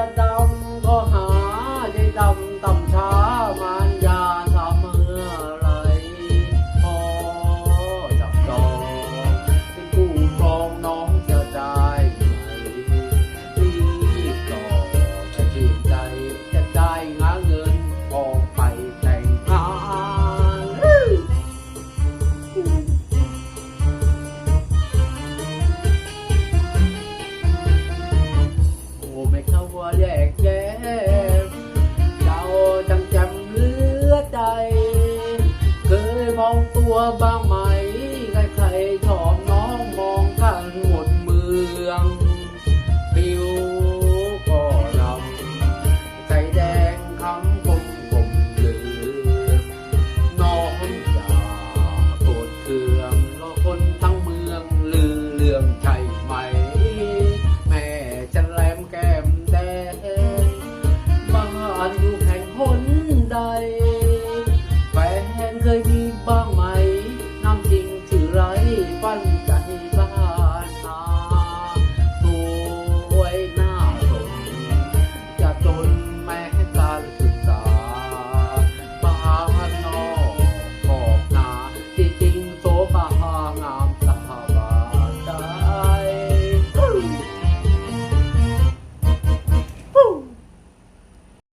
จะดำก็หาใจดำต่ำ ตัวบ้างไหม ใครๆชอบน้องมองกันหมดเมืองผิวก็ดำใจแดงคำคมคมเหลือน้องอย่าโกรธเคืองรอคนทั้งเมืองลือเรื่องใช่ไหม แม่จะแหลมแก้มแดงบ้านอยู่แห่งหนใด